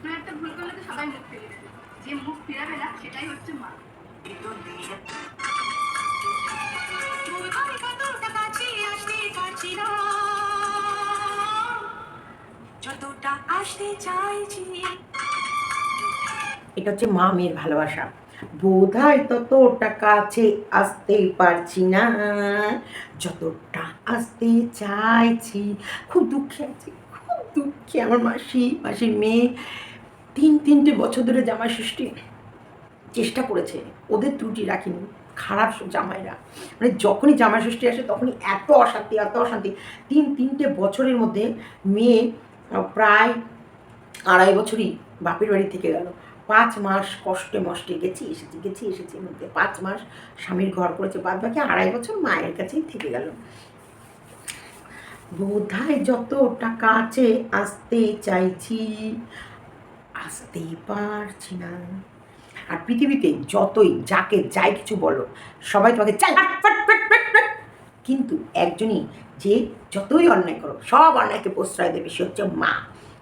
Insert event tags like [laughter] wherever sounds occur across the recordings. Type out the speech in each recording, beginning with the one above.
কোনো একটা ভুল করলে তো সবাই মুখ ফিরে দেবে যে মুখ ফিরাবে না সেটাই হচ্ছে মা। যতটা আসতে চাইছি। এটা হচ্ছে মা মেয়ের ভালোবাসা। বোধহয় ততটা কাছে আসতেই পারছি না। যতটা আসতে চাইছি খুব দুঃখে আছি খুব দুঃখে আমার মাসি মাসির মেয়ে। তিন তিনটে বছর ধরে জামা সৃষ্টি চেষ্টা করেছে, ওদের ত্রুটি রাখিনি, খারাপ জামাইরা। মানে যখনই জামা ষষ্ঠী আসে তখনই এত অশান্তি এত অশান্তি। তিন তিনটে বছরের মধ্যে মেয়ে প্রায় আড়াই বছরই বাপের বাড়ি থেকে গেল। পাঁচ মাস কষ্টে মষ্টে গেছি, এসেছি গেছি, এসেছি মধ্যে পাঁচ মাস স্বামীর ঘর করেছে বাদ বাকি আড়াই বছর মায়ের কাছেই থেকে গেল। বোধহয় যত টাকা আছে, আসতে চাইছি। আসতেই পারছি না। আর পৃথিবীতে যতই, যাকে যাই কিছু বলো, সবাই তোমাকে। কিন্তু একজনই যে যতই অন্যায় করো সব অন্যায়কে প্রশ্রয় দেবে, সে হচ্ছে মা।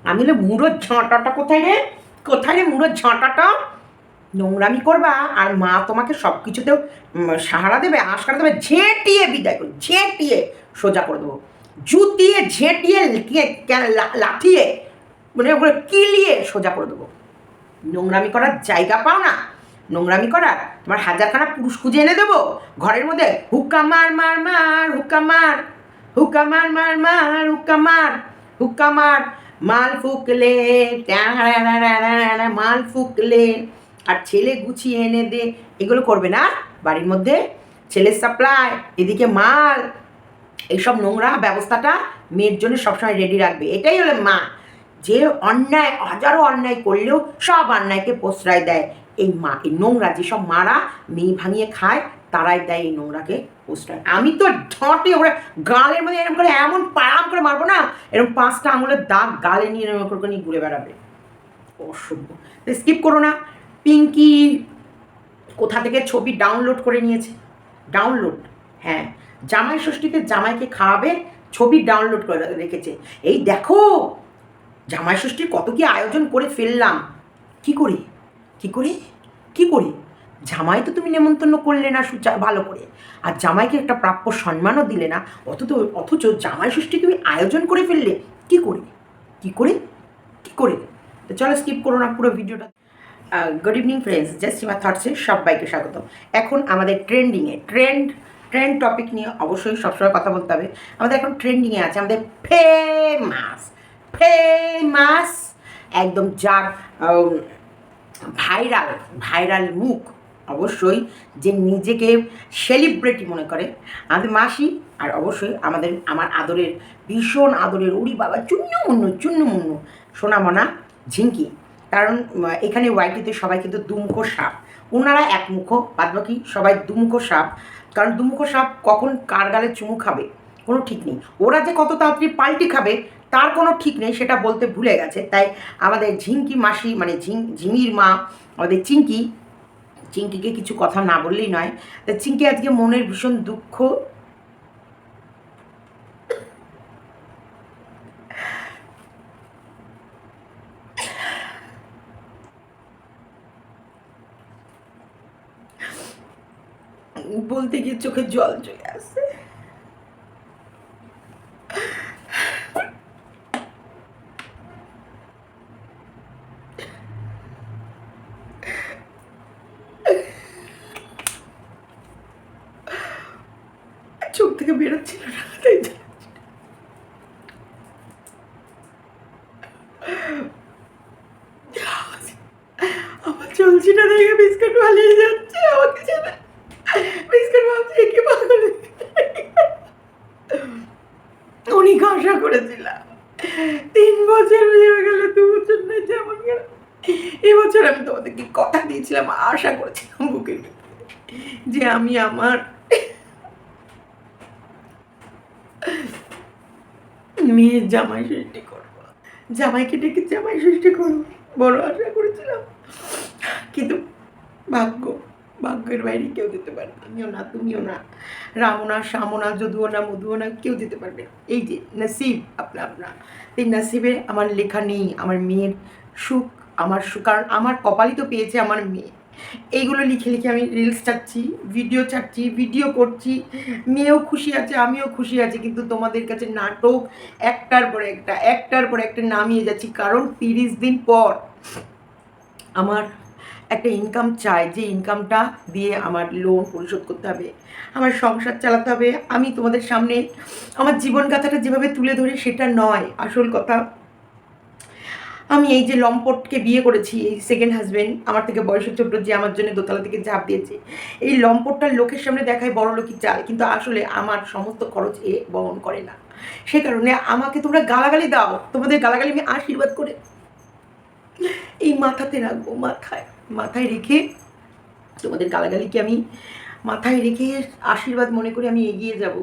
আমি হলে মুড়োর ঝাঁটাটা কোথায় রে? কোথায় রে মুড়োর ঝাঁটাটা? নোংরামি করবা, আর মা তোমাকে সব কিছুতেও সাহারা দেবে, আশকারা দেবে, ঝেঁটিয়ে বিদায় করো, ঝেঁটিয়ে সোজা করে দেবো। জুতিয়ে, ঝেঁটিয়ে কে- কে- লা- লাথিয়ে মানে ওগুলো কিলিয়ে সোজা করে দেবো। নোংরামি করার জায়গা পাও না। নোংরামি করার তোমার হাজারখানা পুরুষ খুঁজে এনে দেবো। ঘরের মধ্যে হুক্কা মার মার মার, হুক্কা মার হুক্কা মার মার মার, হুক্কা মার হুক্কা মার, মাল ফুকলে মাল ফুকলে, আর ছেলে গুছিয়ে এনে দে। এগুলো করবে না। বাড়ির মধ্যে ছেলের সাপ্লাই, এদিকে মাল, এইসব নোংরা ব্যবস্থাটা মেয়ের জন্য সবসময় রেডি রাখবে। এটাই হলো মা। যে অন্যায়, হাজারো অন্যায় করলেও সব অন্যায়কে প্রশ্রয় দেয়। এই মা, এই নোংরা যেসব মারা মেয়ে ভাঙিয়ে খায়, তারাই দেয় এই নোংরাকে প্রশ্রয়। আমি তো ঢটে ওরা গালের মধ্যে এরকম করে, এমন পারাম করে মারবো না এরকম পাঁচটা আঙুলের দাগ গালে নিয়ে এরকম করে নিয়ে ঘুরে বেড়াবে। অসভ্য। স্কিপ করো না। পিঙ্কি কোথা থেকে ছবি ডাউনলোড করে নিয়েছে? ডাউনলোড হ্যাঁ। জামাই ষষ্ঠীতে জামাইকে খাওয়াবে, ছবি ডাউনলোড করে রেখেছে। এই দেখো জামাই ষষ্ঠীর কত কি আয়োজন করে ফেললাম। কি করে? কি করে? কি করে? জামাই তো তুমি নেমন্তন্ন করলে না ভালো করে। আর জামাইকে একটা প্রাপ্য সম্মানও দিলে না, অথচ অথচ জামাই ষষ্ঠী তুমি আয়োজন করে ফেললে, কি করে? কি করে? কি করে? তো চলো স্কিপ করো না পুরো ভিডিওটা। Good evening friends just Seema থটসে, সবাইকে স্বাগত এখন আমাদের ট্রেন্ডিংয়ে ট্রেন্ড ট্রেন্ড টপিক নিয়ে অবশ্যই সবসময় কথা বলতে হবে। আমাদের এখন ট্রেন্ডিংয়ে আছে আমাদের ফেমাস ফেমাস একদম যার ভাইরাল ভাইরাল মুখ অবশ্যই যে নিজেকে সেলিব্রিটি মনে করে। আমাদের মাসি আর অবশ্যই আমাদের, আমার আদরের, ভীষণ আদরের উড়ি বাবা চুন্ন মুন্নু মুন্নু সোনামনা ঝিঙ্কি। কারণ এখানে ওয়াইটিতে সবাই কিন্তু দুমুখো সাপ। ওনারা একমুখ, বাদবাকি সবাই দুমুখো সাপ। কারণ দুমুখো সাপ কখন কার গালে চুমু খাবে? কোনো ঠিক নেই। ওরা যে কত তাড়াতাড়ি পাল্টি খাবে তার কোনো ঠিক নেই, সেটা বলতে ভুলে গেছে। তাই আমাদের ঝিঙ্কি মাসি মানে ঝিং, ঝিমির মা, আমাদের চিঙ্কি, চিঙ্কিকে কিছু কথা না বললেই নয়। তা চিঙ্কি আজকে মনের ভীষণ দুঃখ। বলতে গিয়ে চোখে জল চলে আসছে চোখ থেকে বেরোচ্ছিল না তাই জন্য। আমার চলছিটা দেখে যাচ্ছে, আমাকে ছেড়ে বিস্কুট ভাবছে কি পাগল অনেক আশা করেছিলাম। তিন বছর হয়ে দু বছর যেমন গেল। এবছর আমি তোমাদেরকে কথা দিয়েছিলাম, আশা করেছিলাম বুকের যে আমি আমার মেয়ের জামাই সৃষ্টি করব। জামাইকে ডেকে জামাই সৃষ্টি করব, বড় আশা করেছিলাম। কিন্তু ভাগ্য, ভাগ্যের বাইরে কেউ দিতে পারবে না। আমিও না, তুমিও না। রামও না শ্যামও না যদুও না, মধুও না, কেউ দিতে পারবে এই যে নসিব, আপনা আপনা। এই নসিবে আমার লেখা নেই, আমার মেয়ের সুখ, আমার সুখ কারণ আমার কপালই তো পেয়েছে আমার মেয়ে। এইগুলো লিখে লিখে আমি রিলস চাচ্ছি ভিডিও চাচ্ছি ভিডিও করছি। মেয়েও খুশি আছে, আমিও খুশি আছি, কিন্তু তোমাদের কাছে নাটক একটার পর একটা, একটার পর একটা নামিয়ে যাচ্ছি। কারণ তিরিশ দিন পর আমার একটা ইনকাম চাই, যে ইনকামটা দিয়ে আমার লোন পরিশোধ করতে হবে, আমার সংসার চালাতে হবে, আমি তোমাদের সামনে আমার জীবন গাথাটা যেভাবে তুলে ধরি সেটা নয়, আসল কথা। আমি এই যে লম্পটকে বিয়ে করেছি, এই সেকেন্ড হাজব্যান্ড আমার থেকে বয়সে ছোট, যে আমার জন্য দোতলা থেকে ঝাঁপ দিয়েছে, এই লম্পটটার লোকের সামনে দেখায় বড় লোকই চাল কিন্তু আসলে আমার সমস্ত খরচ এ বহন করে না। সে কারণে আমাকে তোমরা গালাগালি দাও, তোমাদের গালাগালি আমি আশীর্বাদ করে। এই মাথাতে রাখব, মাথায়। মাথায় রেখে, তোমাদের গালাগালিকে আমি মাথায় রেখে আশীর্বাদ মনে করে আমি এগিয়ে যাব?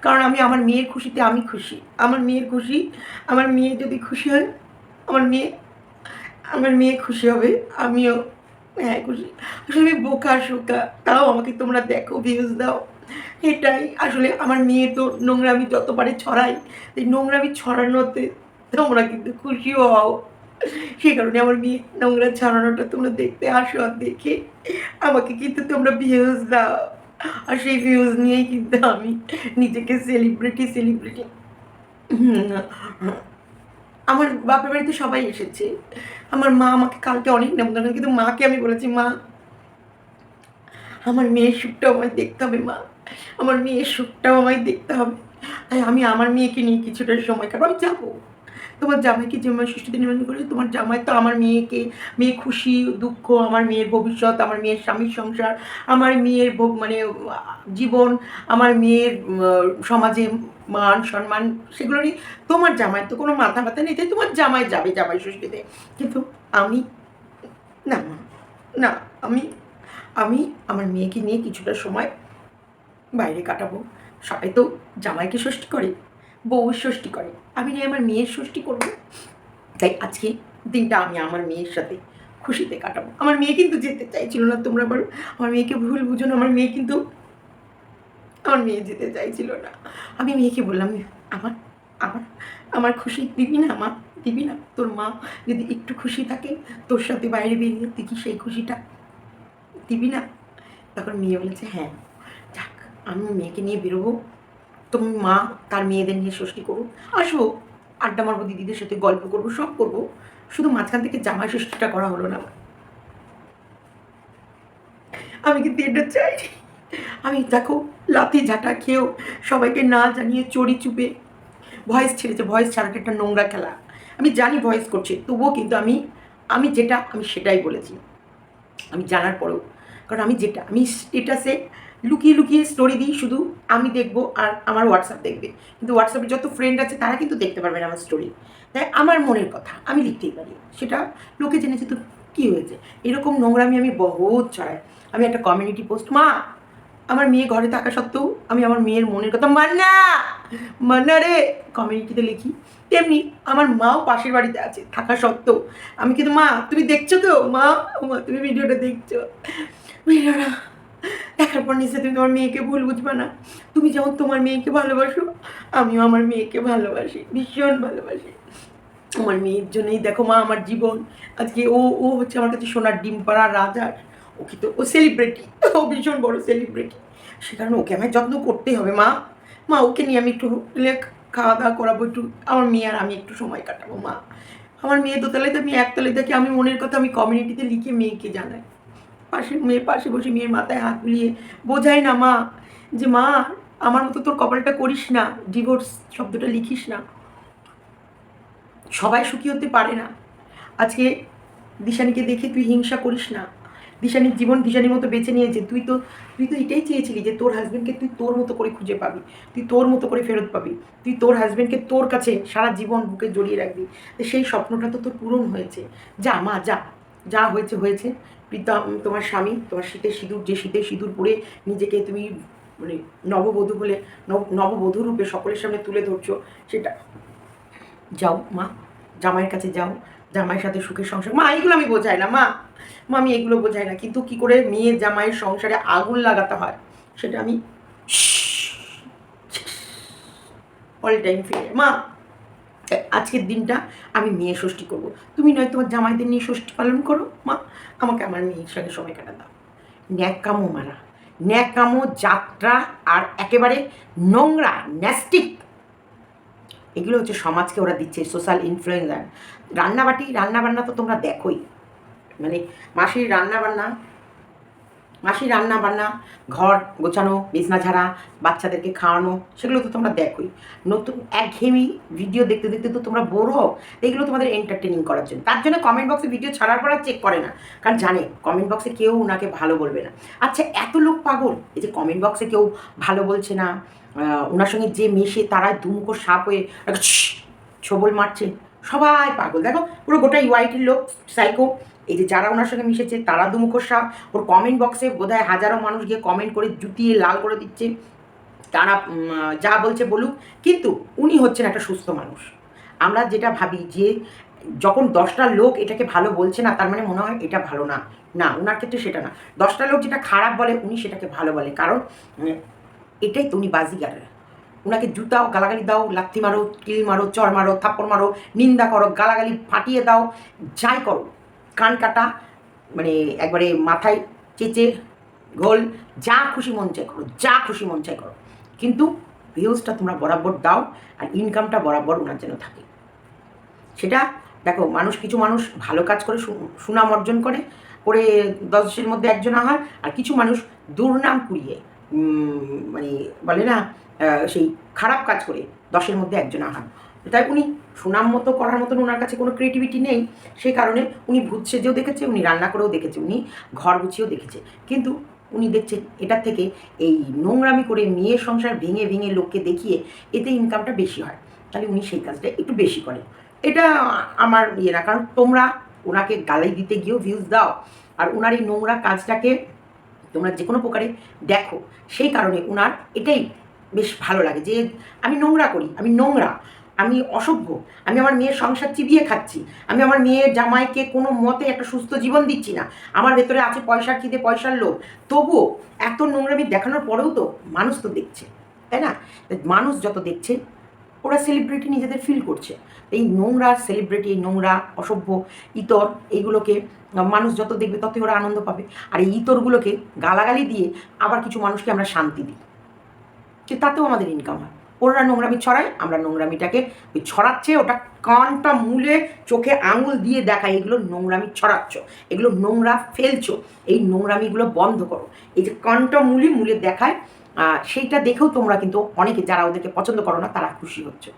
কারণ আমি, আমার মেয়ের খুশিতে আমি খুশি। আমার মেয়ের খুশি, আমার মেয়ে যদি খুশি হয়, আমার মেয়ে আমার মেয়ে খুশি হবে, আমিও হ্যাঁ খুশি। আসলে আমি বোকা, শোকা, তাও আমাকে তোমরা দেখো ভিউজ দাও। এটাই আসলে আমার মেয়ে তো নোংরামি যতবারে ছড়াই এই নোংরামি ছড়ানোতে তোমরা কিন্তু খুশিও হও। সেই কারণে আমার মেয়ে নোংরা ছড়ানোটা তোমরা দেখতে আসো আর দেখে। আমাকে কিন্তু তোমরা ভিউজ দাও। আর সেই ভিউজ নিয়েই কিন্তু আমি নিজেকে সেলিব্রিটি সেলিব্রিটি আমার বাপের বাড়িতে সবাই এসেছে। আমার মা আমাকে কালকে অনেক নেমন্তন্ন কিন্তু মাকে আমি বলেছি, মা, আমার মেয়ের সুখটাও আমায় দেখতে হবে, মা। আমার মেয়ের সুখটাও আমায় দেখতে হবে। তাই আমি আমার মেয়েকে নিয়ে কিছুটা সময় কাটাবো। আমি যাব। তোমার জামাইকে জামাই ষষ্ঠীতে নিমন্ত্রণ করেছে তোমার জামাই তো আমার মেয়েকে, মেয়ে খুশি, দুঃখ, আমার মেয়ের ভবিষ্যৎ, আমার মেয়ের স্বামীর সংসার, আমার মেয়ের মানে জীবন, আমার মেয়ের সমাজে মান, সম্মান, সেগুলোরই তোমার জামাই তো কোনো মাথা ব্যথা নেই, তাই তোমার জামাই যাবে জামাই ষষ্ঠীতে। কিন্তু আমি, না না, আমি আমি আমার মেয়েকে নিয়ে কিছুটা সময় বাইরে কাটাবো। সবাই তো জামাইকে ষষ্ঠী করে। বউয়ের ষষ্ঠী করে। আমি নিয়ে আমার মেয়ের ষষ্ঠী করব, তাই আজকে দিনটা আমি আমার মেয়ের সাথে খুশিতে কাটাবো। আমার মেয়ে কিন্তু যেতে চাইছিল না, তোমরা বলো। আমার মেয়েকে ভুল বুঝো না, আমার মেয়ে কিন্তু আমার মেয়ে যেতে চাইছিল না। আমি মেয়েকে বললাম, আমার আমার আমার খুশি দিবি না, মা, দিবি না। তোর মা যদি একটু খুশি থাকে, তোর সাথে বাইরে বেরিয়ে কি সেই খুশিটা দিবি না? তখন মেয়ে বলেছে হ্যাঁ যাক আমি মেয়েকে নিয়ে বেরোবো। তুমি মা, তার মেয়েদের নিয়ে ষষ্ঠী করো আসব আড্ডা মারবো দিদিদের সাথে, গল্প করব, সব করব। শুধু মাঝখান থেকে জামাই ষষ্ঠীটা করা হলো না। আমি কিন্তু এটা চাই? আমি দেখো, লাথি ঝাঁটা খেয়েও সবাইকে না জানিয়ে চড়ি চুপে ভয়েস ছেড়েছে ভয়েস ছাড়াটা একটা নোংরা খেলা। আমি জানি ভয়েস করছে, তবুও কিন্তু আমি আমি যেটা, আমি সেটাই বলেছি। আমি জানার পরেও, কারণ আমি যেটা, আমি স্টেটাসে লুকিয়ে লুকিয়ে স্টোরি দিই, শুধু আমি দেখব আর আমার হোয়াটসঅ্যাপ দেখবে। কিন্তু হোয়াটসঅ্যাপে যত ফ্রেন্ড আছে, তারা কিন্তু দেখতে পারবে না আমার স্টোরি তাই আমার মনের কথা, আমি লিখতেই পারি। সেটা লোকে জেনেছে তো কী হয়েছে? এরকম নোংরামি আমি বহুত ছড়াই। আমি একটা কমিউনিটি পোস্ট মা, আমার মেয়ে ঘরে থাকা সত্ত্বেও আমি আমার মেয়ের মনের কথা, মান্না মান্না রে! কমিউনিটিতে লিখি। তেমনি আমার মাও পাশের বাড়িতে আছে, থাকা সত্ত্বেও। আমি কিন্তু, মা, তুমি দেখছ তো? মা মা, তুমি ভিডিওটা দেখছ? ভিডিওটা দেখার পর নিশ্চয় তুমি তোমার মেয়েকে ভুল বুঝবে না। তুমি যেমন তোমার মেয়েকে ভালোবাসো, আমিও আমার মেয়েকে ভালোবাসি, ভীষণ ভালোবাসি। আমার মেয়ের জন্যই দেখো মা আমার জীবন। আজকে ও ও হচ্ছে আমার কাছে সোনার ডিম পাড়া রাজার ওকে তো ও সেলিব্রিটি ও ভীষণ বড় সেলিব্রিটি সে কারণে ওকে আমায় যত্ন করতেই হবে, মা। মা, ওকে নিয়ে আমি একটু হোটেলে খাওয়া দাওয়া করাবো, একটু, আমার মেয়ে আর আমি একটু সময় কাটাবো, মা। আমার মেয়ে দোতলায় তো আমি একতলায় দেখি আমি মনের কথা আমি কমিউনিটিতে লিখে মেয়েকে জানাই। পাশে, মেয়ের পাশে বসে মেয়ের মাথায় হাত বুলিয়ে বোঝাই না মা যে, মা, আমার মতো তোর কপালটা করিস না ডিভোর্স শব্দটা লিখিস না। সবাই সুখী হতে পারে না। আজকে দিশানিকে দেখে তুই হিংসা করিস না। দিশানির জীবন দিশানির মতো বেছে নিয়েছে। তুই তো তুই তো এটাই চেয়েছিলি যে, তোর হাজব্যান্ডকে তুই তোর মতো করে খুঁজে পাবি, তুই তোর মতো করে ফেরত পাবি, তুই তোর হাজব্যান্ডকে তোর কাছে সারা জীবন বুকে জড়িয়ে রাখবি। সেই স্বপ্নটা তো তোর পূরণ হয়েছে। যা মা, যা। যা হয়েছে হয়েছে। প্রীতম তোমার স্বামী, তোমার শীতের সিঁদুর, যে শীতের সিঁদুর পরে নিজেকে তুমি মানে নববধূ বলে, নব- নববধূ রূপে সকলের সামনে তুলে ধরছো, সেটা যাও, মা, জামাইয়ের কাছে যাও, জামাইয়ের সাথে সুখের সংসার, মা, এইগুলো আমি বোঝাই না, মা মা, আমি এগুলো বোঝাই না, কিন্তু কি করে মেয়ে জামাইয়ের সংসারে আগুন লাগাতে হয়, সেটা আমি অল টাইম ফিরে মা আজকের দিনটা আমি মেয়ে ষষ্ঠী করব। তুমি নয়, তোমার জামাইদের নিয়ে ষষ্ঠী পালন করো, মা। আমাকে আমার মেয়ের সঙ্গে সময় কাটা দাও। ন্যাকামো মারা। ন্যাকামো, যাত্রা আর একেবারে নোংরা, ন্যাস্টিক। এগুলো হচ্ছে সমাজকে ওরা দিচ্ছে সোশ্যাল ইনফ্লুয়েন্সার রান্নাবাটি, রান্নাবান্না তো তোমরা দেখোই। মানে মাসির রান্নাবান্না মাসির রান্না বান্না ঘর গোছানো, বিছনা ঝাড়া, বাচ্চাদেরকে খাওয়ানো, সেগুলো তো তোমরা দেখোই। নতুন একঘেয়েমি ভিডিও দেখতে দেখতে তো তোমরা বোর হও, এগুলো তোমাদের এন্টারটেনিং করার জন্য। তার জন্য কমেন্ট বক্সে ভিডিও ছাড়ার পর আর চেক করে না। কারণ জানে কমেন্ট বক্সে কেউ ওনাকে ভালো বলবে না। আচ্ছা এত লোক পাগল, এই যে কমেন্ট বক্সে কেউ ভালো বলছে না ওনার সঙ্গে যে মেশে তারা দুমুখো সাপ হয়ে ছবল মারছে, সবাই পাগল। দেখো, পুরো গোটা ইউআইটির লোক সাইকো এই যে যারা ওনার সঙ্গে মিশেছে, তারা দুমুখো সাপ। ওর কমেন্ট বক্সে বোধহয় হাজারো মানুষ গিয়ে কমেন্ট করে জুতিয়ে লাল করে দিচ্ছে। তারা যা বলছে বলুক। কিন্তু উনি হচ্ছেন একটা সুস্থ মানুষ। আমরা যেটা ভাবি যে, যখন দশটা লোক এটাকে ভালো বলছে না, তার মানে মনে হয় এটা ভালো না। না, ওনার ক্ষেত্রে সেটা না। দশটা লোক যেটা খারাপ বলে, উনি সেটাকে ভালো বলে। কারণ এটাই তো উনি বাজিগার। ওনাকে জুতাও গালাগালি দাও, লাথি মারো, কিল মারো চর মারো, থাপ্পড় মারো, নিন্দা করো, গালাগালি ফাটিয়ে দাও, যাই করো। কান কাটা মানে একবারে মাথায় চেঁচে গোল যা খুশি মন চাই করো, যা খুশি মন চাই করো। কিন্তু ভিউজটা তোমরা বরাবর দাও আর ইনকামটা বরাবর ওনার যেন থাকে। সেটা দেখো, মানুষ কিছু মানুষ ভালো কাজ করে সুনাম অর্জন করে করে দশের মধ্যে একজন হয় আর কিছু মানুষ দুর্নাম কুড়িয়ে মানে বলে না সেই খারাপ কাজ করে দশের মধ্যে একজন আহার তাই উনি সুনাম মতো করার মতন ওনার কাছে কোনো ক্রিয়েটিভিটি নেই। সেই কারণে উনি ভূত সেজেও দেখেছে, উনি রান্না করেও দেখেছে, উনি ঘর গুছিয়েও দেখেছে। কিন্তু উনি দেখছেন এটার থেকে এই নোংরামি করে মেয়ের সংসার ভেঙে ভেঙে লোককে দেখিয়ে এতে ইনকামটা বেশি হয়। তাহলে উনি সেই কাজটা একটু বেশি করেন। এটা আমার ইয়ে না, কারণ তোমরা ওনাকে গালি দিতে গিয়েও ভিউজ দাও আর ওনার এই নোংরা কাজটাকে তোমরা যে কোনো প্রকারে দেখো। সেই কারণে ওনার এটাই বেশ ভালো লাগে যে আমি নোংরা করি, আমি নোংরা। আমি অসভ্য। আমি আমার মেয়ের সংসার চিবিয়ে খাচ্ছি। আমি আমার মেয়ের জামাইকে কোনো মতে একটা সুস্থ জীবন দিচ্ছি না। আমার ভেতরে আছে পয়সার খিদে, পয়সার লোভ। তবুও এত নোংরামি দেখানোর পরেও তো মানুষ তো দেখছে, তাই না? মানুষ যত দেখছে, ওরা সেলিব্রিটি নিজেদের ফিল করছে। এই নোংরা সেলিব্রিটি এই নোংরা, অসভ্য, ইতর, এইগুলোকে মানুষ যত দেখবে ততই ওরা আনন্দ পাবে। আর এই ইতরগুলোকে গালাগালি দিয়ে আবার কিছু মানুষকে আমরা শান্তি দিই। যে তাতেও আমাদের ইনকাম হয়। ওরা নোংরামি ছড়ায়, আমরা নোংরামিটাকে ওই ছড়াচ্ছে, ওটা কানটা মুলে চোখে আঙুল দিয়ে দেখায়, এগুলো নোংরামি ছড়াচ্ছ, এগুলো নোংরা ফেলছো, এই নোংরামিগুলো বন্ধ করো। এই যে কানটা মুলি মুলে দেখায় সেইটা দেখেও তোমরা কিন্তু অনেকে যারা ওদেরকে পছন্দ করো না, তারা খুশি হচ্ছে।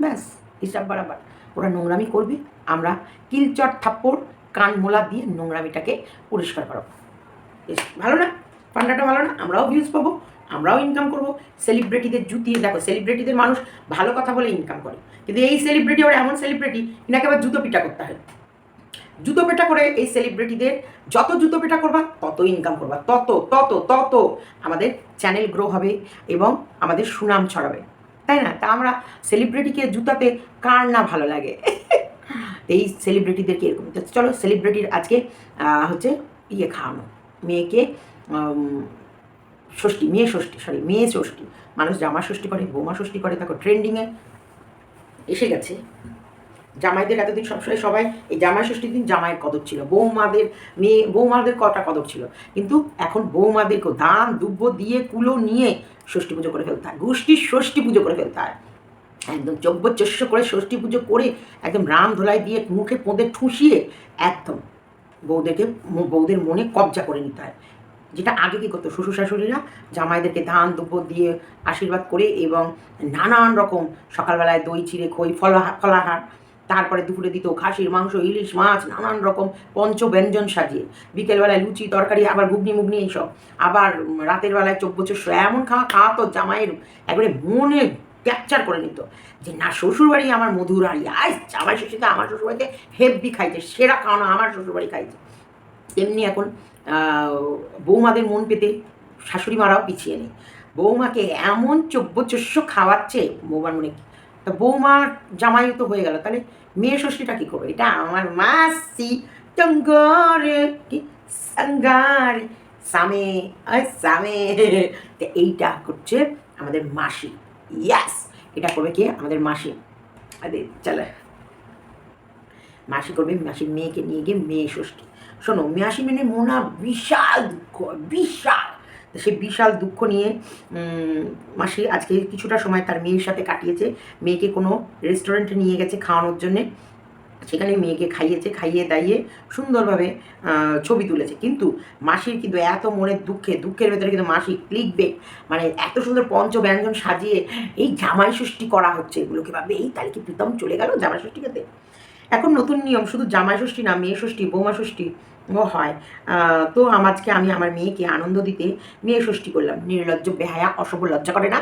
ব্যাস, হিসাব বারাবার ওরা নোংরামি করবে, আমরা কিলচট থাপ্পড়, কান মোলা দিয়ে নোংরামিটাকে পরিষ্কার করাবো। ভালো না? পান্ডাটা ভালো না? আমরাও ভিউজ পাবো। আমরাও ইনকাম করব। সেলিব্রিটিদের জুতিয়ে দেখো সেলিব্রিটিদের মানুষ ভালো কথা বলে ইনকাম করে। কিন্তু এই সেলিব্রিটি ওরা এমন সেলিব্রিটি ইনাকে আবার জুতো পিটা করতে হয়। জুতো পেটা করে এই সেলিব্রিটিদের যত জুতো পেটা করবা তত ইনকাম করবা। তত তত তত আমাদের চ্যানেল গ্রো হবে এবং আমাদের সুনাম ছড়াবে। তাই না? তা আমরা সেলিব্রিটিকে জুতাতে কার না ভালো লাগে? [laughs] এই সেলিব্রিটিদেরকে এরকম। চলো সেলিব্রিটির আজকে হচ্ছে ইয়ে খাওয়ানো। মেয়েকে ষষ্ঠী, মেয়ে ষষ্ঠী সরি মেয়ে ষষ্ঠী। মানুষ জামা ষষ্ঠী করে, বৌমা ষষ্ঠী করে দেখো ট্রেন্ডিংয়ে এসে গেছে। জামাইদের এতদিন সবসময় সবাই, এই জামাই ষষ্ঠীর দিন জামাইয়ের কদর ছিল। বৌমাদের মেয়ে, বৌমাদের কটা কদর ছিল। কিন্তু এখন বৌমাদেরকেও দান, দুব্য দিয়ে, কুলো নিয়ে ষষ্ঠী পুজো করে ফেলতে হয়। গোষ্ঠীর ষষ্ঠী পুজো করে ফেলতে হয়। একদম যজ্ঞ চস্য করে ষষ্ঠী পুজো করে একদম রাম ধোলাই দিয়ে মুখে পোঁদে ঠুসিয়ে একদম বউদেরকে বউদের মনে কবজা করে নিতে হয়। যেটা আগে কী করতো, শ্বশুর শাশুড়িরা জামাইদেরকে ধান দুব্য দিয়ে আশীর্বাদ করে এবং নানান রকম সকালবেলায় দই, চিড়ে, খই ফলাহার ফলাহার, তারপরে দুপুরে দিত খাসির মাংস, ইলিশ মাছ, নানান রকম পঞ্চ ব্যঞ্জন সাজিয়ে। বিকেলবেলায় লুচি, তরকারি, আবার ঘুগনি মুগনি এইসব। আবার রাতের বেলায় চব্য চস্য এমন খাওয়া খাওয়াতো জামাইয়ের একবারে মনে ক্যাপচার করে নিত যে, না, শ্বশুরবাড়ি আমার মধুর আর আয়, জামাই শ্বশুরকে, আমার শ্বশুরবাড়িতে হেভি খাইছে, সেরা খাওয়ানো আমার শ্বশুরবাড়ি খাইছে। তেমনি এখন বৌমাদের মন পেতে শাশুড়ি মারাও পিছিয়ে নেই। বৌমাকে এমন চব্য চস্য খাওয়াচ্ছে বৌমার মনে তা বৌমার জামাই তো হয়ে গেল, তাহলে মেয়ে ষষ্ঠীটা কী করবে? এটা আমার মাসি চঙ্গরে কি? সঙ্গারে, সামে সামে। তো এইটা করছে আমাদের মাসি। ইয়াস এটা করবে কে? আমাদের মাসি। আরে, চলে। মাসি করবে, মাসির মেয়েকে নিয়ে গিয়ে মেয়ে ষষ্ঠী। শোনো মাসি মেনে মোনা বিশাল দুঃখ, বিশাল। সে বিশাল দুঃখ নিয়ে মাসি আজকে কিছুটা সময় তার মেয়ের সাথে কাটিয়েছে। মেয়েকে কোনো রেস্টুরেন্টে নিয়ে গেছে খাওয়ানোর জন্যে। সেখানে মেয়েকে খাইয়েছে, খাইয়ে দাইয়ে সুন্দরভাবে ছবি তুলেছে। কিন্তু মাসির কিন্তু এত মনের দুঃখে, দুঃখের ভেতরে কিন্তু মাসি ক্লিক বেক মানে এত সুন্দর পঞ্চ ব্যঞ্জন সাজিয়ে এই জামাই ষষ্ঠী করা হচ্ছে। এগুলোকে ভাবে, এই তাহলে কি প্রীতম চলে গেল জামাই ষষ্ঠী খেতে এখন নতুন নিয়ম, শুধু জামাই ষষ্ঠী না, মেয়ে ষষ্ঠী, বৌমা ষষ্ঠী, ও হয়। তো আমাজকে আমি আমার মেয়েকে আনন্দ দিতে মেয়ে ষষ্ঠী করলাম। নির্লজ্জ, বেহায়া অসভ্য লজ্জা করে না?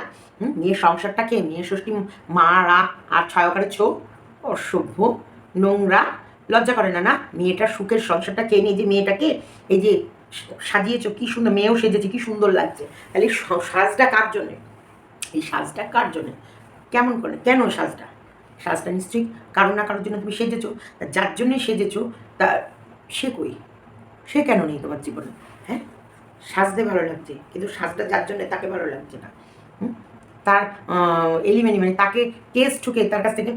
মেয়ের সংসারটাকে মেয়ে ষষ্ঠী মা রা আর ছয়কারে ছো? অসভ্য নোংরা, লজ্জা করে না না? মেয়েটার সুখের সংসারটা কে নিয়ে যে মেয়েটাকে এই যে সাজিয়েছো, কি সুন্দর মেয়েও সেজেছে, কি সুন্দর লাগছে। তাহলে সাজটা কার জন্যে? এই সাজটা কার জন্যে? কেমন করে? কেন সাজটা? সাজটা নিশ্চয়ই কারও না কারোর জন্য তুমি সেজেছো যার জন্যে সেজেছো, তা সে কই? সে কেন নেই তোমার জীবনে? হ্যাঁ? সাজতে ভালো লাগছে, কিন্তু সাজটা যার জন্য তাকে ভালো লাগছে না? তার এলিমেনি মানে তাকে কেস ঠুকে তার কাছ থেকে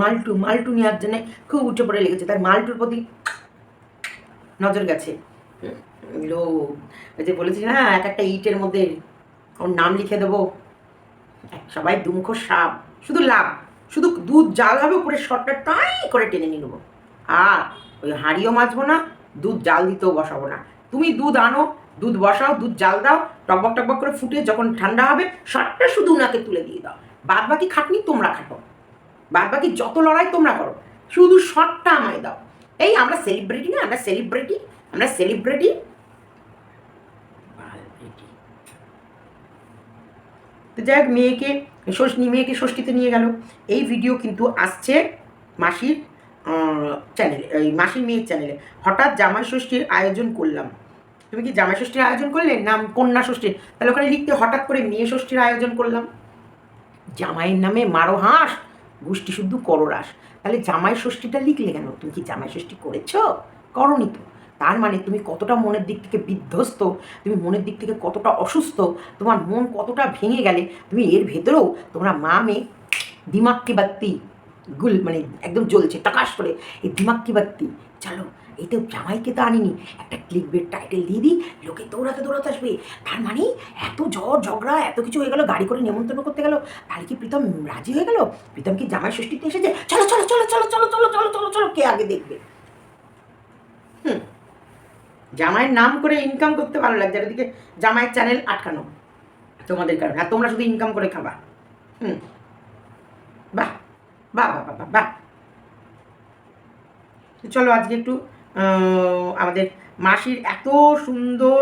মালটু মালটু নেওয়ার জন্য খুব উঠে পড়ে লেগেছে। তার মালটুর প্রতি নজর গেছে। লো যে বলেছি না, এক একটা ইটের মধ্যে ওর নাম লিখে দেবো। সবাই দুমুখ সাপ, শুধু লাভ। শুধু দুধ জাল হবে উপরে শটটা টাই করে টেনে নিয়ে নেব। আর ওই হাঁড়িও মাজবো না দুধ জাল দিতেও বসাবো না। তুমি দুধ আনো দুধ বসাও দুধ জাল দাও টকবক টকবক করে ফুটে যখন ঠান্ডা হবে শটটা শুধু উনাকে তুলে দিয়ে দাও। বাদ বাকি খাটনি তোমরা খাটো। বাদ বাকি যত লড়াই তোমরা করো শুধু শটটা আমায় দাও। এই আমরা সেলিব্রিটি না আমরা সেলিব্রিটি আমরা সেলিব্রিটি তো যাই হোক মেয়েকে ষষ্ঠী মেয়েকে ষষ্ঠীতে নিয়ে গেল। এই ভিডিও কিন্তু আসছে মাসির চ্যানেলে এই মাসির মেয়ের চ্যানেলে হঠাৎ জামাই ষষ্ঠীর আয়োজন করলাম। তুমি কি জামাই ষষ্ঠীর আয়োজন করলে না কন্যা ষষ্ঠীর? তাহলে ওখানে লিখতে হঠাৎ করে মেয়ে ষষ্ঠীর আয়োজন করলাম। জামাইয়ের নামে মারো হাঁস, গোষ্ঠী শুদ্ধ কররাস তাহলে জামাই ষষ্ঠীটা লিখলে কেন? তুমি কি জামাই ষষ্ঠী করেছ? করনি তো। তার মানে তুমি কতটা মনের দিক থেকে বিধ্বস্ত, তুমি মনের দিক থেকে কতটা অসুস্থ, তোমার মন কতটা ভেঙে গেলে, তুমি এর ভেতরেও তোমরা মা মেয়ে দিমাগ কি বাত্তি গুল মানে একদম জ্বলছে টাকাশ করে, এই দিমাগ কি বাত্তি চলো, এই তো জামাইকে তো আনিনি, একটা ক্লিক বেড টাইটেল দিয়ে দিই, লোকে দৌড়াতে দৌড়াতে আসবে। তার মানে এত ঝড়, ঝগড়া, এত কিছু হয়ে গেলো, গাড়ি করে নেমন্তন্ন করতে গেলো। তাহলে কি প্রীতম রাজি হয়ে গেল? প্রীতম কি জামাই ষষ্ঠীতে এসেছে? চলো চলো চলো চলো চলো চলো চলো চলো চলো, কে আগে দেখবে? হুম। জামাইয়ের নাম করে ইনকাম করতে ভালো লাগছে আর ওদিকে জামাইয়ের চ্যানেল আটকানো। তোমাদের কারণে। আর তোমরা শুধু ইনকাম করে খাবা। হুম। বাহ বাহ বাহ বাহ বাহ চলো আজকে একটু আমাদের মাসির এত সুন্দর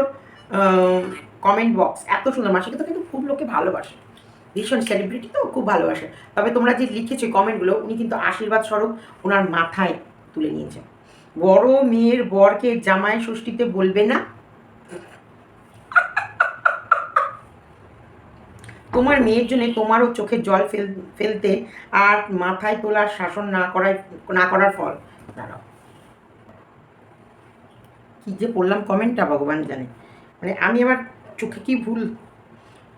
কমেন্ট বক্স এত সুন্দর। মাসিকে তো কিন্তু খুব লোকে ভালোবাসে। ভীষণ সেলিব্রিটি তো, খুব ভালোবাসে। তবে তোমরা যে লিখেছো কমেন্টগুলো উনি কিন্তু আশীর্বাদ স্বরূপ ওনার মাথায় তুলে নিয়েছেন। বড় মেয়ের বরকে জামাই ষষ্ঠীতে বলবে না? তোমার মেয়ের জন্য তোমারও চোখে জল ফেল, ফেলতে আর মাথায় তোলার শাসন না করার না করার ফল। দাঁড়াও। কি যে পড়লাম কমেন্টটা ভগবান জানে। মানে আমি আবার চোখে কি ভুল?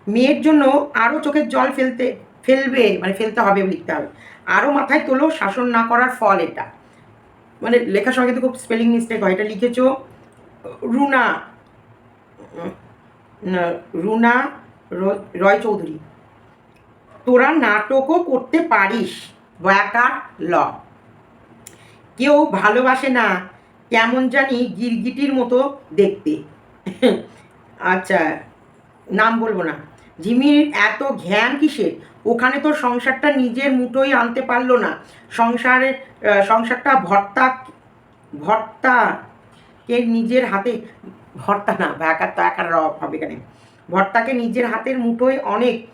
মেয়ের জন্য আরও চোখের জল ফেলতে, ফেলবে মানে ফেলতে হবে লিখতে হবে। আরও মাথায় তোলো, শাসন না করার ফল এটা। মানে লেখার সঙ্গে তো খুব স্পেলিং মিস্টেক হয়। এটা লিখেছো, রুনা রুনা রয় চৌধুরী। তোরা নাটকও করতে পারিস, বয়াকার ল। কেউ ভালোবাসে না, কেমন জানি গিরগিটির মতো দেখতে। আচ্ছা নাম বলব না। ঝিমির এত ঘ্যান কিসের? ওখানে তো সংসারটা নিজের মুঠোই আনতে পারল না। সংসারে সংসারটা ভর্তা ভর্তা কে নিজের হাতে, ভর্তা না একার তো একার র হবে এখানে। ভর্তাকে নিজের হাতের মুঠোয় অনেক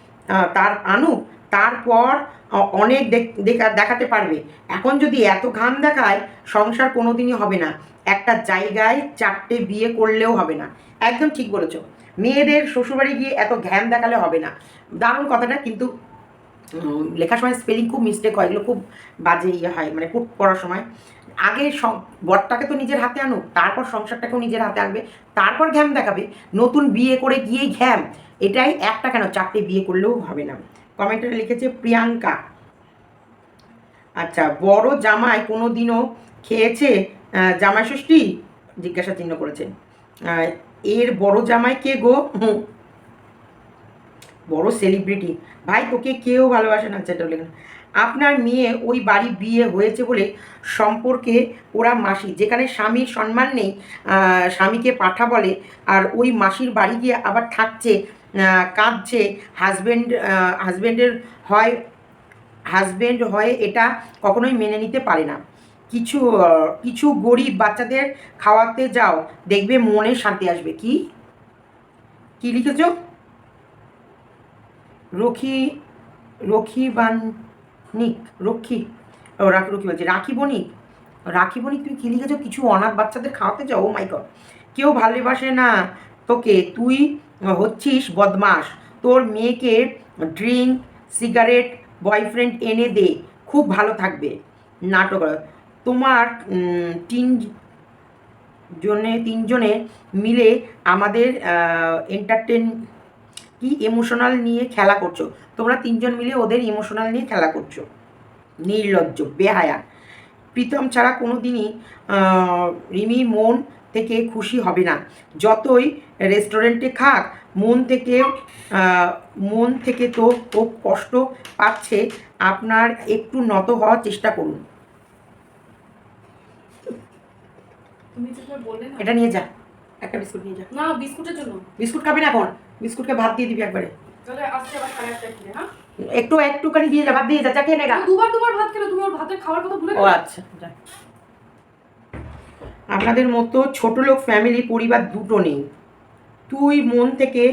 তার আনুক, তারপর অনেক দেখা- দেখাতে পারবে। এখন যদি এত ঘাম দেখায়, সংসার কোনোদিনই হবে না। একটা জায়গায় চারটে বিয়ে করলেও হবে না। একদম ঠিক বলেছ। মেয়েদের শ্বশুরবাড়ি গিয়ে এত ঘ্যাম দেখালে হবে না। দারুণ কথাটা কিন্তু লেখার সময় স্পেলিং খুব মিস্টেক হয় এগুলো খুব বাজে ইয়ে হয় মানে পড়ার সময়। আগে বরটাকে তো নিজের হাতে আনুক তারপর সংসারটাকেও নিজের হাতে আনবে তারপর ঘ্যাম দেখাবে নতুন বিয়ে করে গিয়েই ঘ্যাম এটাই একটা কেন চারটে বিয়ে করলেও হবে না। কমেন্টে লিখেছে প্রিয়াঙ্কা। আচ্ছা বড় জামাই কোনো দিনও খেয়েছে জামাই ষষ্ঠী? জিজ্ঞাসা চিহ্ন করেছেন আহ, এর বড় জামাই কে গো। বড় সেলিব্রিটি ভাই, তোকে কেউ ভালোবাসে না সেটা লেখেন আপনার মেয়ে ওই বাড়ি বিয়ে হয়েছে বলে সম্পর্কে ওরা মাসি, যেখানে স্বামীর সম্মান নেই স্বামীকে পাঠা বলে, আর ওই মাসির বাড়ি গিয়ে আবার থাকছে কাঁদছে হাজব্যান্ড হাজব্যান্ডের হয় হাজব্যান্ড হয়, এটা কখনোই মেনে নিতে পারে না। কিছু কিছু গরিব বাচ্চাদের খাওয়াতে যাও, দেখবে মনে শান্তি আসবে। কি? কি লিখেছ? রক্ষী রক্ষী বানিক রক্ষী। ও রাখি রক্ষী বলছি রাখি বণিক রাখি বণিক তুমি কী লিখেছো? কিছু অনাথ বাচ্চাদের খাওয়াতে যাও ও মাই গড কেউ ভালোবাসে না তোকে, তুই হচ্ছিস বদমাস। তোর মেয়েকে ড্রিঙ্ক সিগারেট বয়ফ্রেন্ড এনে দে, খুব ভালো থাকবে। নাটক তোমার তিন জনে তিনজনে মিলে আমাদের এন্টারটেন কি ইমোশনাল নিয়ে খেলা করছ? তোমরা তিনজন মিলে ওদের ইমোশনাল নিয়ে খেলা করছ। নির্লজ্জ, বেহায়া। প্রীতম ছাড়া কোনো দিনই রিমি মন থেকে খুশি হবে না। যতই রেস্টুরেন্টে খাক, মন থেকে মন থেকে তো খুব কষ্ট পাচ্ছে। আপনার একটু নত হওয়ার চেষ্টা করুন। তুমি যেটা বললে না। এটা নিয়ে যা একটা বিস্কুট নিয়ে যা। না বিস্কুটের জন্য। বিস্কুট খাবি না এখন বিস্কুটকে ভাত দিয়ে দিবি একবারে। তাহলে আজকে আবার সাড়ে আটটায় খেলে হ্যাঁ? একটু একটুখানি দিয়ে যা ভাত দিয়ে যা চা খেয়ে নেগা দুবার দুবার ভাত খেলে তুমি ওর ভাতের খাওয়ার কথা ভুলে ও আচ্ছা যা। আপনাদের মতো ছোট লোক ফ্যামিলি পরিবার দুটো নেই। তুই মন থেকে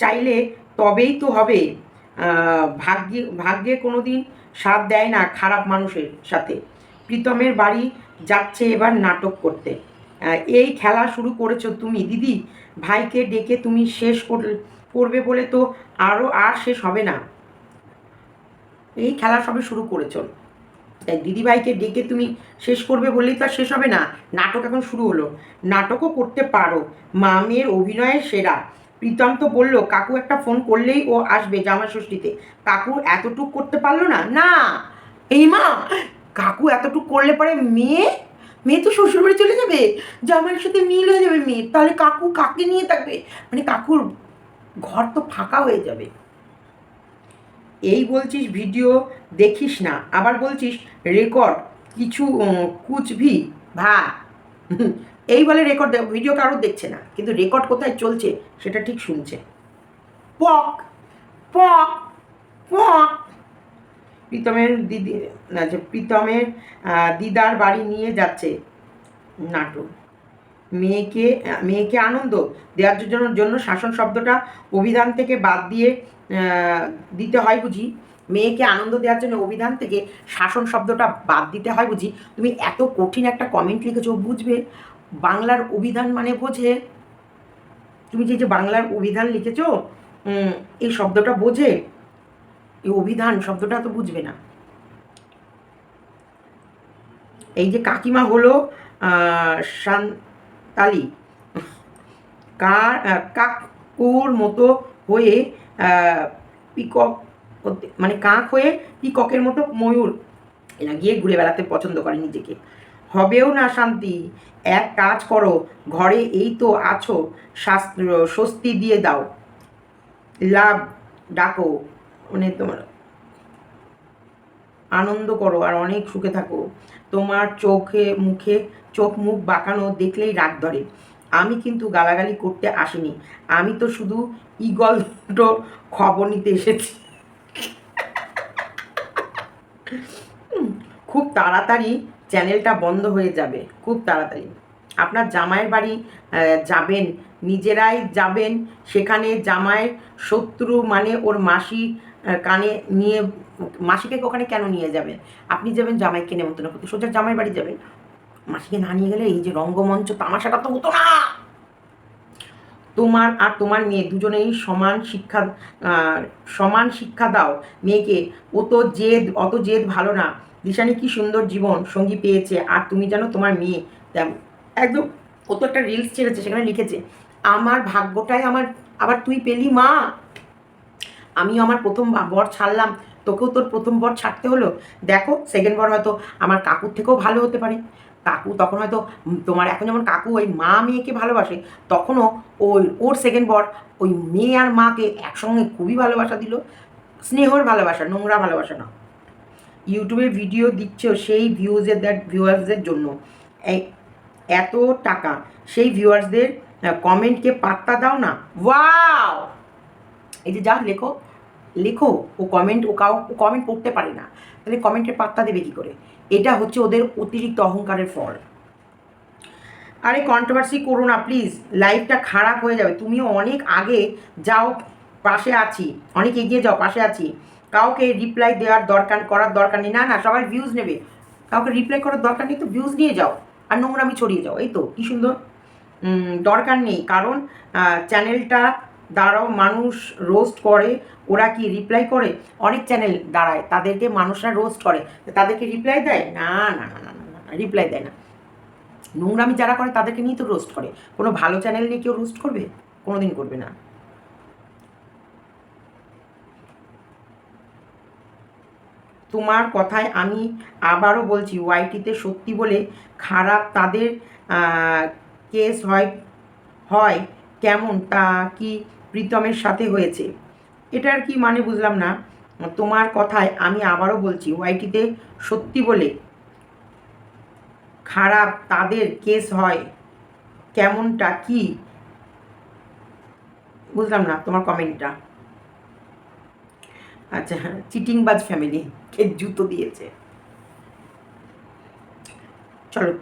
চাইলে তবেই তো হবে ভাগ্যে ভাগ্যে কোনো দিন সাথ দেয় না খারাপ মানুষের সাথে। প্রীতমের বাড়ি যাচ্ছে এবার নাটক করতে। এই খেলা শুরু করেছ তুমি। দিদি, ভাইকে ডেকে তুমি শেষ কর- করবে বলে তো আরও আর শেষ হবে না। এই খেলা সবে শুরু করেছ। দিদিভাইকে ডেকে তুমি শেষ করবে বললেই তো আর শেষ হবে না। নাটক এখন শুরু হলো। নাটকও করতে পারো। মা মেয়ের অভিনয়ের সেরা। প্রীতম তো বলল, কাকু একটা ফোন করলেই ও আসবে জামা ষষ্ঠীতে। কাকু এতটুক করতে পারল না? না। এই মা, কাকু এতটুক করলে পরে মেয়ে মেয়ে তো শ্বশুরবাড়ি চলে যাবে, জামাইয়ের সাথে মিল হয়ে যাবে মেয়ে, তাহলে কাকু কাকে নিয়ে থাকবে? মানে কাকুর ঘর তো ফাঁকা হয়ে যাবে। এই বলছিস ভিডিও দেখিস না, আবার বলছিস রেকর্ড কিছু কুচভি, ভা। এই বলে রেকর্ড ভিডিও কারোর দেখছে না, কিন্তু রেকর্ড কোথায় চলছে সেটা ঠিক শুনছে। পক পক পক। প্রীতমের দিদি প্রীতমের দিদার বাড়ি নিয়ে যাচ্ছে নাটক। মেয়েকে মেয়েকে আনন্দ দেওয়ার জন্য জন্য শাসন শব্দটা অভিধান থেকে বাদ দিয়ে দিতে হয় বুঝি? মেয়েকে আনন্দ দেওয়ার জন্য অভিধান থেকে শাসন শব্দটা বাদ দিতে হয় বুঝি? তুমি এত কঠিন একটা কমেন্ট লিখেছো, বুঝবে? বাংলার অভিধান মানে বোঝে। তুমি যে যে বাংলার অভিধান লিখেছো এই শব্দটা বোঝে। এই অভিধান শব্দটা তো বুঝবে না। এই যে কাকিমা হলো সান্তালি। কার কাকুর মতো হয়ে পিকক মানে কাক হয়ে পিককের মতো ময়ূর। এরা গিয়ে ঘুরে বেড়াতে পছন্দ করে নিজেকে। হবেও না শান্তি, এক কাজ করো, ঘরে এই তো আছো স্বস্তি দিয়ে দাও। লাভ, ডাকো। মানে তোমার আনন্দ করো আর অনেক সুখে থাকো। তোমার চোখে, মুখে, চোখ মুখ বাঁকানো দেখলেই রাগ ধরে। আমি কিন্তু গালাগালি করতে আসিনি। আমি তো শুধু ইগল দুটো খবর নিতে এসেছি। খুব তাড়াতাড়ি চ্যানেলটা বন্ধ হয়ে যাবে, খুব তাড়াতাড়ি। আপনার জামাইয়ের বাড়ি যাবেন, নিজেরাই যাবেন, সেখানে জামাইয়ের শত্রু মানে ওর মাসি কানে নিয়ে, মাসিকে ওখানে কেন নিয়ে যাবেন আপনি যাবেন জামাইকে নেমন্তন্ন করতে। সোজা জামাইয়ের বাড়ি যাবেন। মাসিকে না নিয়ে গেলে এই যে রঙ্গমঞ্চ, তামাশাটা তো হতো না! তোমার আর তোমার মেয়ে দুজনেই সমান শিক্ষা সমান শিক্ষা দাও। মেয়েকে, ও তো জেদ, অত জেদ ভালো না। দিশানি কি সুন্দর জীবন সঙ্গী পেয়েছে, আর তুমি জানো তোমার মেয়ে? তেম- একদম, ও তো একটা রিলস ছেড়েছে, সেখানে লিখেছে, আমার ভাগ্যটাই আমার, আবার তুই পেলি মা! আমি আমার প্রথম বর ছাড়লাম, তোকেও তোর প্রথম বর ছাড়তে হলো? দেখো সেকেন্ড বর হয়তো আমার কাকুর থেকেও ভালো হতে পারে। কাকু তখন হয়তো তোমার এখন যেমন কাকু, ওই মা মেয়েকে ভালোবাসে, তখনও ওই, ওর সেকেন্ড বর ওই মেয়ে আর মাকে একসঙ্গে খুবই ভালোবাসা দিল। স্নেহর ভালোবাসা, নোংরা ভালোবাসা না। ইউটিউবে ভিডিও দিচ্ছ সেই ভিউজের দ্যাট ভিউয়ার্সদের জন্য। এত টাকা, সেই ভিউয়ার্সদের কমেন্টকে পাত্তা দাও না। ওয়াও এই যে যা লেখো লেখো, ও কমেন্ট ও কাউ কমেন্ট করতে পারে না। তাহলে কমেন্টের পাত্তা দেবে কী করে? এটা হচ্ছে ওদের অতিরিক্ত অহংকারের ফল। আরে কন্ট্রোভার্সি করো না প্লিজ লাইফটা খারাপ হয়ে যাবে। তুমিও অনেক আগে যাও, পাশে আছি। অনেক এগিয়ে যাও, পাশে আছি। কাউকে রিপ্লাই দেওয়ার দরকার, করার দরকার নেই। না না, সবাই ভিউজ নেবে। কাউকে রিপ্লাই করার দরকার নেই তো ভিউজ নিয়ে যাও। আর নোংরামি ছড়িয়ে যাও। এই তো, কী সুন্দর। দরকার নেই। কারণ চ্যানেলটা দ্বারাও মানুষ রোস্ট করে, ওরা কি রিপ্লাই করে? অনেক চ্যানেল দাঁড়ায়, তাদেরকে মানুষরা রোস্ট করে। তাদেরকে রিপ্লাই দেয়? না না না না না না রিপ্লাই দেয় না। নোংরামি যারা করে, তাদেরকে নিয়ে তো রোস্ট করে। কোনো ভালো চ্যানেল নিয়ে কেউ রোস্ট করবে? কোনো দিন করবে না। তোমার কথায় আমি আবারও বলছি ওয়াইটিতে সত্যি বলে খারাপ তাদের কেস হয় হয় কেমন তা কি প্রীতমের সাথে হয়েছে। এটার কি মানে বুঝলাম না। তোমার কথায় আমি আবারও বলছি, ওয়াইটিতে সত্যি বলে খারাপ তাদের কেস হয়। কেমনটা, কি? বুঝলাম না তোমার কমেন্টটা। আচ্ছা হ্যাঁ চিটিংবাজ ফ্যামিলি কে জুতো দিয়েছে। চলো।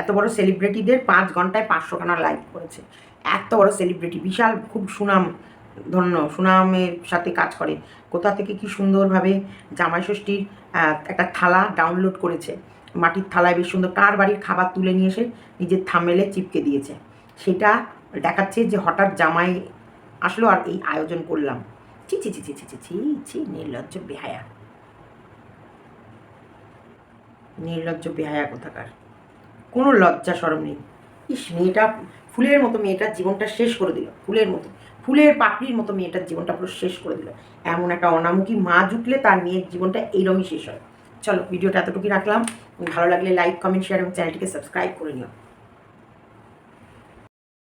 এত বড় সেলিব্রিটিদের পাঁচ ঘন্টায় পাঁচশো খানা লাইভ করেছে। এত বড় সেলিব্রিটি বিশাল, খুব সুনাম, ধন্য, সুনামের সাথে কাজ করে। কোথা থেকে কি সুন্দরভাবে জামাই ষষ্ঠীর একটা থালা ডাউনলোড করেছে। মাটির থালায় বেশ সুন্দর কার বাড়ির খাবার তুলে নিয়ে এসে নিজের থামেলে চিপকে দিয়েছে। সেটা দেখাচ্ছে যে হঠাৎ জামাই আসলো আর এই আয়োজন করলাম। ছি ছি ছি ছি ছি ছি ছি ছি, নির্লজ্জ বেহায়া। নির্লজ্জ বেহায়া কোথাকার? কোনো লজ্জা সরম নেই। ইস, মেয়েটা ফুলের মতো মেয়েটার জীবনটা শেষ করে দিল, ফুলের মতো। ফুলের পাপড়ির মতো মেয়েটার জীবনটা পুরো শেষ করে দিল। এমন একটা অনামুখী মা জুটলে তার মেয়ের জীবনটা এইরকমই শেষ হয়। চলো, ভিডিওটা এতটুকুই রাখলাম। ভালো লাগলে লাইক কমেন্ট শেয়ার এবং চ্যানেলটিকে সাবস্ক্রাইব করে নিও।